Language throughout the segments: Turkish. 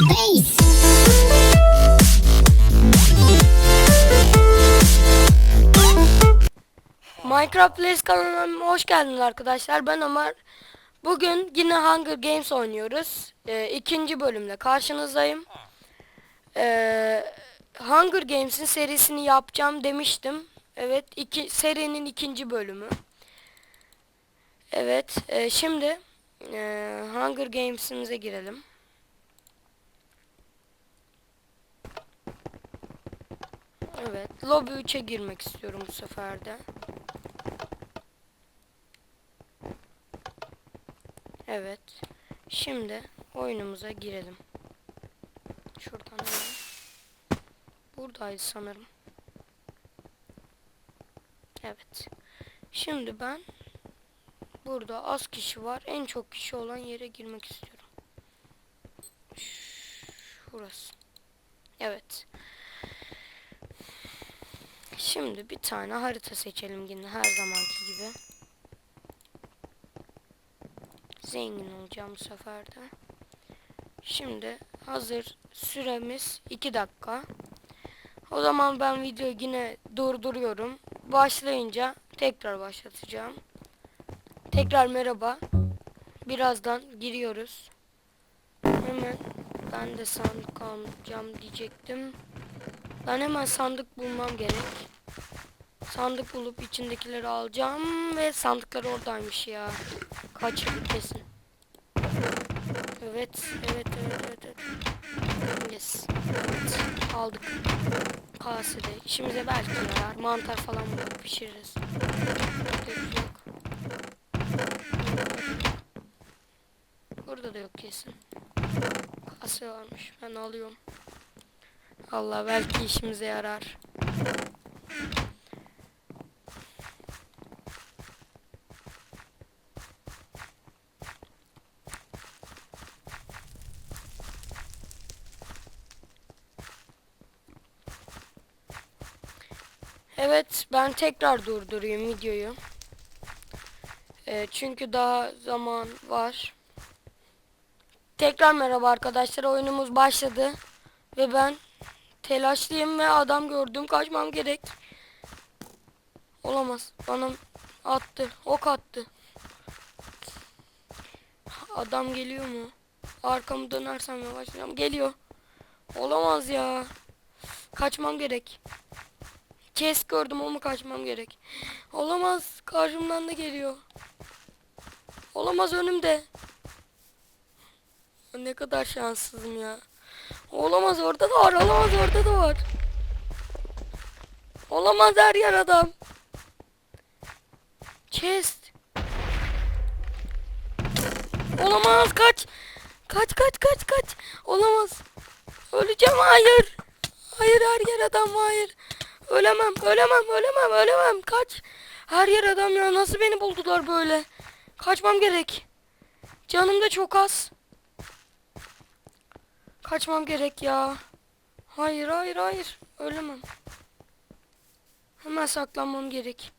bass. Minecraft Plays kanalına hoş geldiniz arkadaşlar. Ben Ömer. Bugün yine Hunger Games oynuyoruz. Ee, ikinci bölümle karşınızdayım. Ee, Hunger Games'in serisini yapacağım demiştim. Evet, iki, serinin ikinci bölümü. Evet, e, şimdi e, Hunger Games'imize girelim. Evet, Lobby 3'e girmek istiyorum bu sefer de. Evet. Şimdi oyunumuza girelim. Şuradan hemen. Buradaydı sanırım. Evet. Şimdi ben burada az kişi var. En çok kişi olan yere girmek istiyorum. Şurası. Evet. Şimdi bir tane harita seçelim yine her zamanki gibi. Zengin olacağım bu sefer de. Şimdi hazır süremiz 2 dakika. O zaman ben videoyu yine durduruyorum. Başlayınca tekrar başlatacağım. Tekrar merhaba. Birazdan giriyoruz. Hemen ben de sandık alacağım diyecektim. Ben hemen sandık bulmam gerek. Sandık bulup içindekileri alacağım ve sandıklar oradaymış ya. Kaçırdık kesin. Evet, evet, evet, evet, evet. Yes. Evet, aldık. Kasede. İşimize belki yarar. Mantar falan bulup pişiririz. Yok. Burada da yok kesin. Kase varmış. Ben alıyorum. Allah belki işimize yarar. Evet ben tekrar durdurayım videoyu. Ee, çünkü daha zaman var. Tekrar merhaba arkadaşlar oyunumuz başladı. Ve ben telaşlıyım ve adam gördüm kaçmam gerek. Olamaz bana attı ok attı. Adam geliyor mu? Arkamı dönersem yavaşlayacağım. Geliyor. Olamaz ya. Kaçmam gerek. Kes gördüm ama kaçmam gerek. Olamaz. Karşımdan da geliyor. Olamaz önümde. Ne kadar şanssızım ya. Olamaz orada da var. Olamaz orada da var. Olamaz her yer adam. Chest. Olamaz kaç. Kaç kaç kaç kaç. Olamaz. Öleceğim hayır. Hayır her yer adam hayır. Ölemem, ölemem, ölemem, ölemem. Kaç. Her yer adam ya. Nasıl beni buldular böyle? Kaçmam gerek. Canım da çok az. Kaçmam gerek ya. Hayır, hayır, hayır. Ölemem. Hemen saklanmam gerek.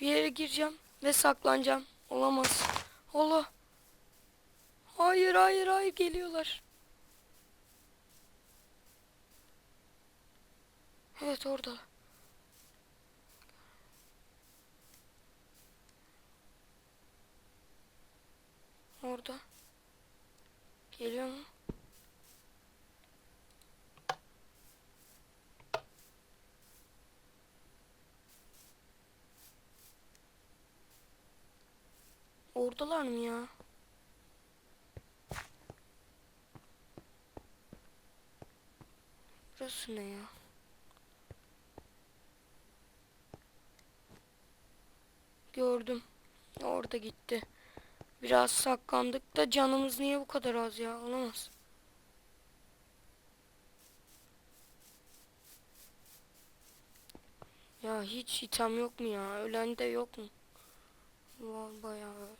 Bir yere gireceğim ve saklanacağım. Olamaz. Allah. Hayır, hayır, hayır geliyorlar. Evet orada. Orada. Geliyor mu? Oradalar mı ya? Burası ne ya? Gördüm. Orada gitti. Biraz saklandık da canımız niye bu kadar az ya? Olamaz. Ya hiç item yok mu ya? Ölen de yok mu? Va- Bayağı ya,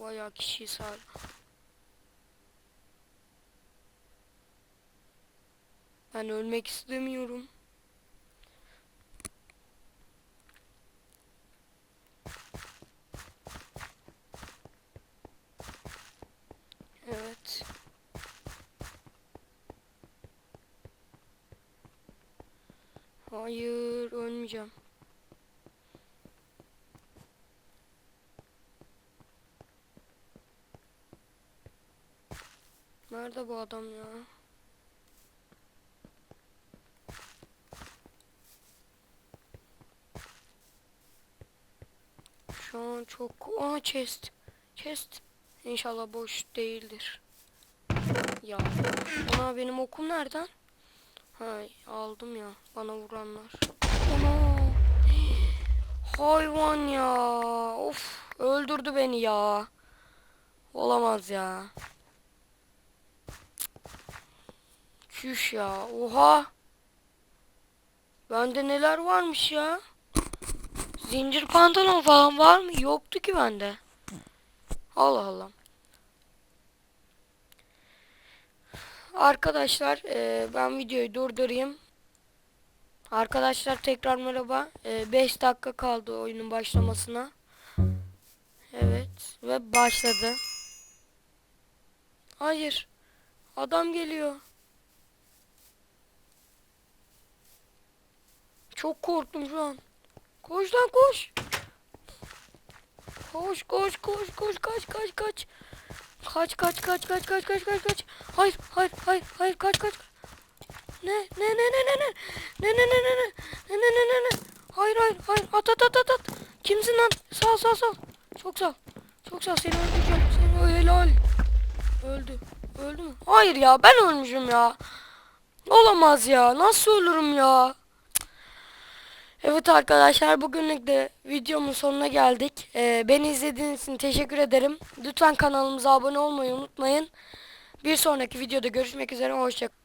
Bayağı kişi sar. Ben ölmek istemiyorum. Evet. Hayır ölmeyeceğim. Nerede bu adam ya? Şu an çok... Aa chest. Chest. İnşallah boş değildir. Ya. Ana benim okum nereden? Ha aldım ya. Bana vuranlar. Ana. Hayvan ya. Of. Öldürdü beni ya. Olamaz ya. Çüş ya. Oha. Bende neler varmış ya. Zincir pantolon falan var mı? Yoktu ki bende. Allah Allah. Arkadaşlar eee, ben videoyu durdurayım. Arkadaşlar tekrar merhaba. 5 dakika kaldı oyunun başlamasına. Evet ve başladı. Hayır. Adam geliyor. Çok korktum şu an. Koş lan koş. Koş koş koş koş kaç kaç kaç. Kaç kaç kaç kaç kaç kaç kaç kaç. Hayır hayır hayır hayır kaç kaç. Ne ne ne ne ne ne ne ne ne ne ne ne ne ne ne ne Hayır hayır hayır at at at at at. Kimsin lan? Sağ sağ sağ. Çok sağ. Çok sağ seni öldüreceğim. Seni helal. Öldü. Öldü mü? Hayır ya ben ölmüşüm ya. Olamaz ya. Nasıl ölürüm ya? Evet arkadaşlar bugünlük de videomun sonuna geldik. Ee, beni izlediğiniz için teşekkür ederim. Lütfen kanalımıza abone olmayı unutmayın. Bir sonraki videoda görüşmek üzere. Hoşçakalın.